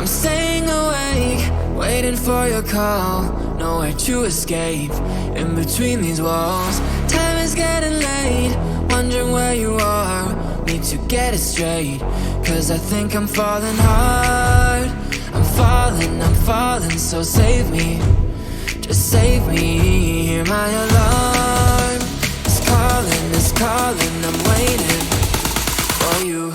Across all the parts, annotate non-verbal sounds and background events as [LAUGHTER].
I'm staying awake, waiting for your call. Nowhere to escape, in between these walls. Time is getting late, wondering where you are. Need to get it straight, cause I think I'm falling hard. I'm falling, I'm falling, so save me. Just save me, hear my alarm. It's calling, it's calling, I'm waiting for you.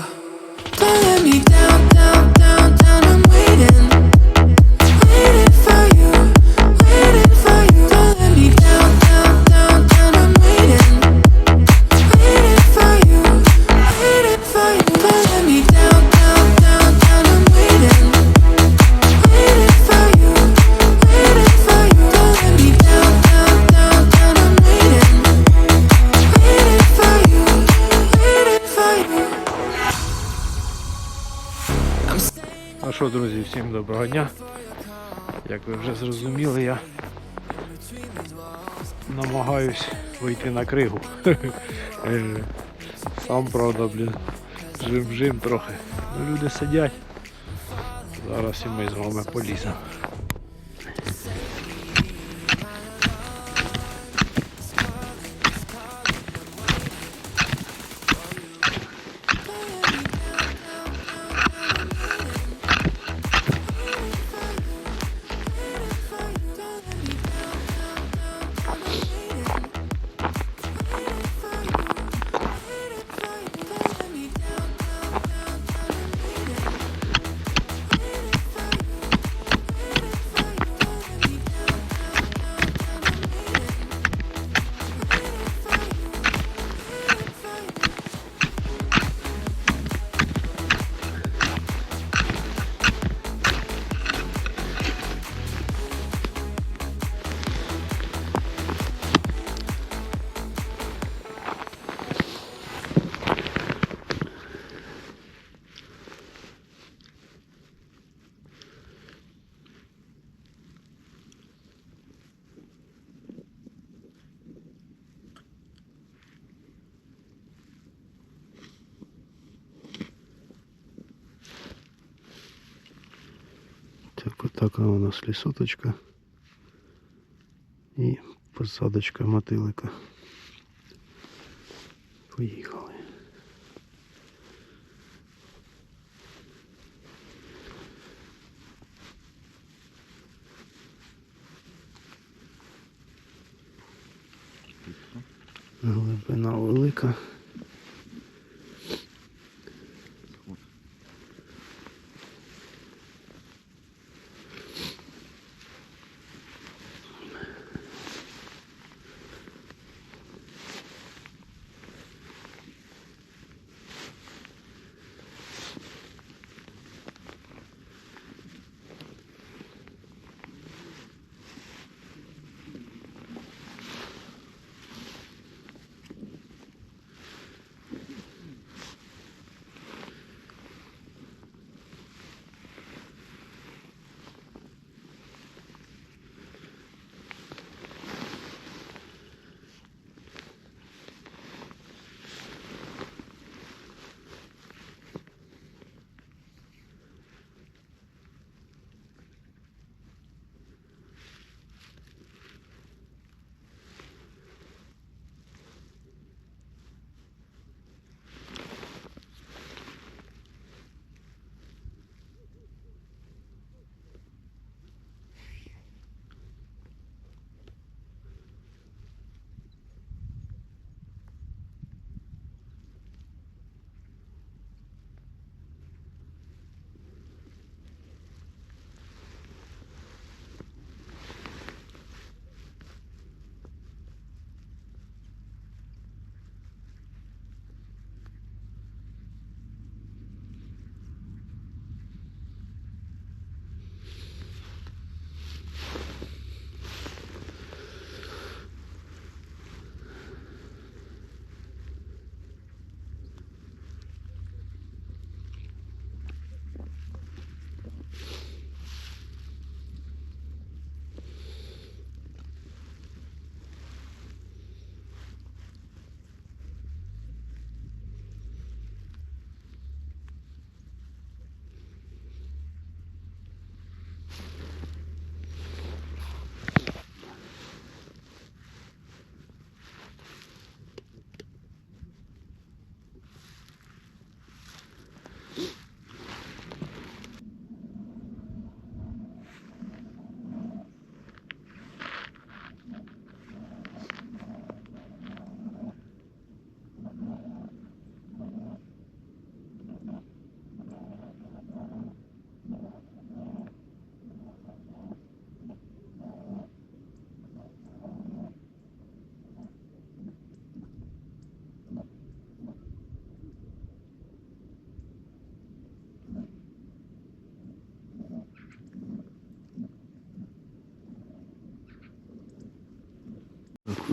Що, друзі, всім доброго дня. Як ви вже зрозуміли, я намагаюсь вийти на кригу. [LAUGHS] Е, Сам правда, блін, жим-жим трохи. Ну, люди сидять. Зараз і ми з вами поліземо. Так така у нас лісоточка і посадочка мотилика. Поїхали. Глибина велика.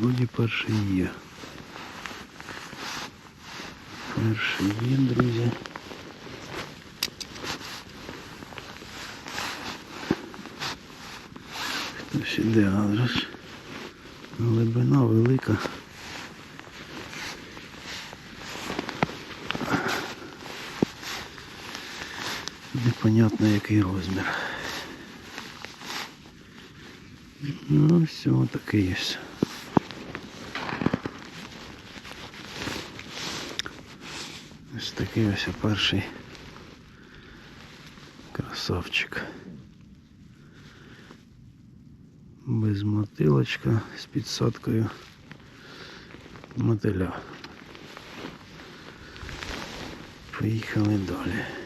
Вроді перший є. Перший є, друзі. Хтось іде, але ж глибина велика. Непонятно який розмір. Ну, все, таке є. Ось такий ось перший красавчик. Без мотилочка з підсадкою мотиля. Поїхали далі.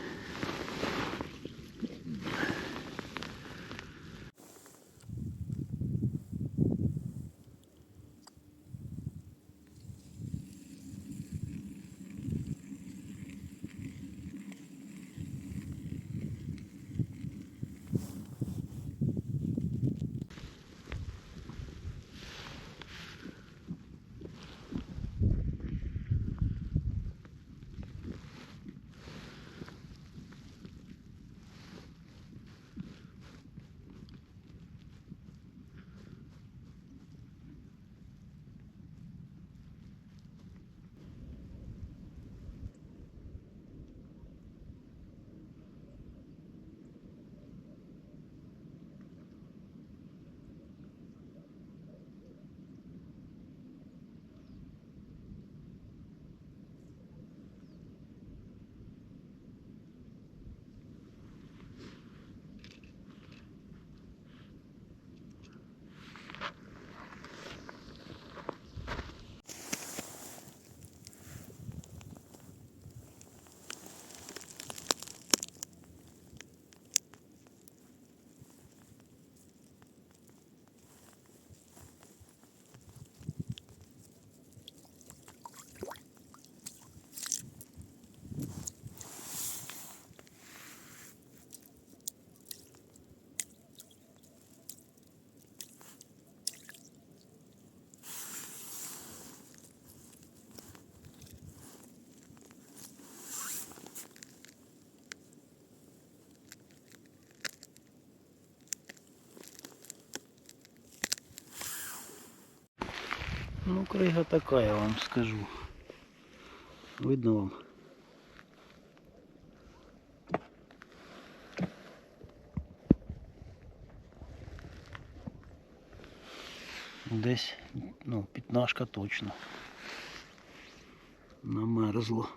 Ну, крига така, я вам скажу. Видно вам? Десь, ну, п'ятнашка точно. Намерзло.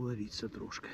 Плавіться трошки.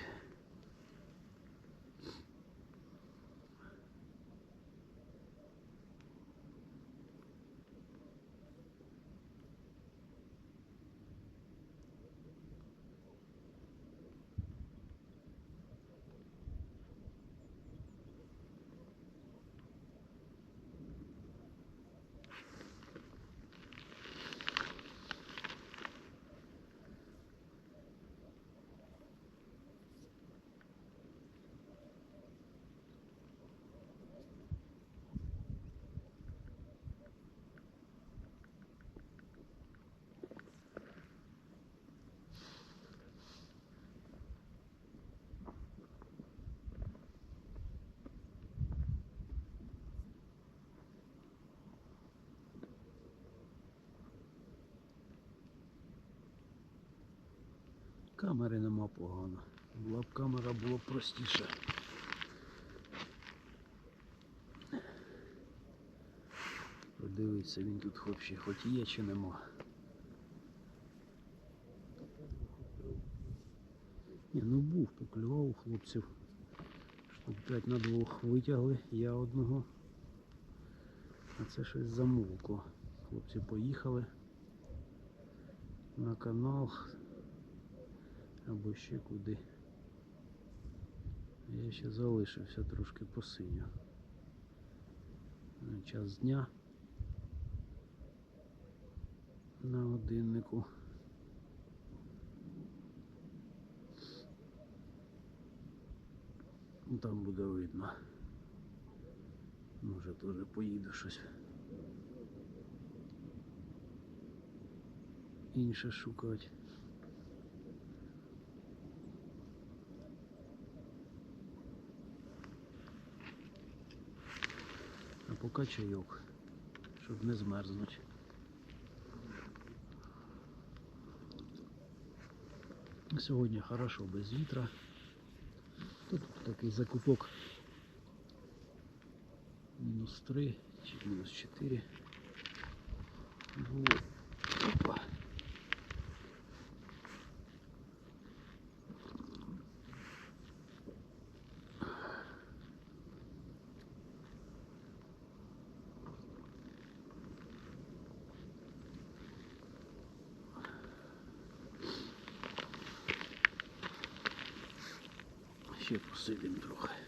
Камери нема погано. Була б камера, було б простіше. Подивися, він тут хоч, хоч є чи нема. Ні, ну був, поклював у хлопців. Штук 5 на двох витягли, я одного. А це щось замовкло. Хлопці поїхали на канал або ще куди. Я ще залишився трошки посиню. Час дня на годиннику. Там буде видно. Може теж поїду щось. Інше шукати. А поки чайок, щоб не змерзнуть. Сьогодні хорошо без вітра. Тут такий закуток. Мінус 3 чи мінус 4. Вот. Ще посидимо трохи.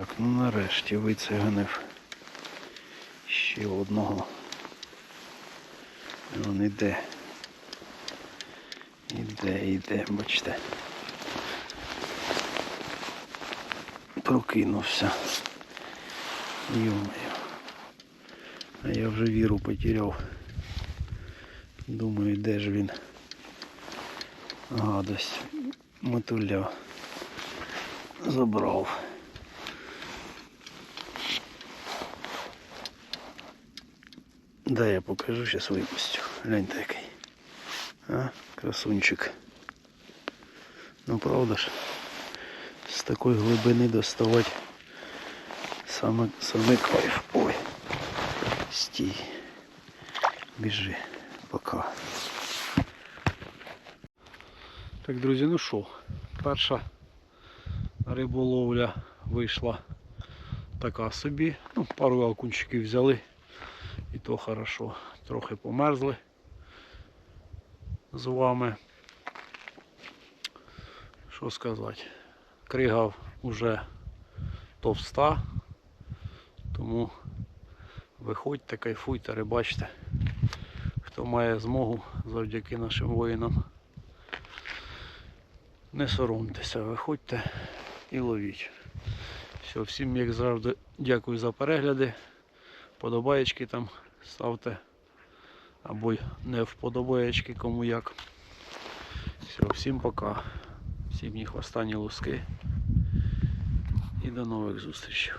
Так, ну нарешті вицеганив ще одного. Він іде. Іде, іде, бачите. Прокинувся. Йомаю. А я вже віру потеряв. Думаю, де ж він. Гадость. Мотуля. Забрав. Да, я покажу сейчас випустю. Гляньте який. А, красунчик. Ну правда ж, з такої глибини доставати саме, саме кайф. Ой. Стій. Біжи. Пока. Так, друзі, ну що, перша риболовля вийшла така собі. Ну, пару окунчиків взяли. І то хорошо. Трохи померзли з вами. Що сказати? Крига вже товста, тому виходьте, кайфуйте, рибачте. Хто має змогу завдяки нашим воїнам. Не соромтеся, виходьте і ловіть. Все, всім, як завжди, дякую за перегляди. Подобаєчки там ставте. Або не вподобаєчки, кому як. Все, всім пока. Всім їх останні луски. І до нових зустрічей.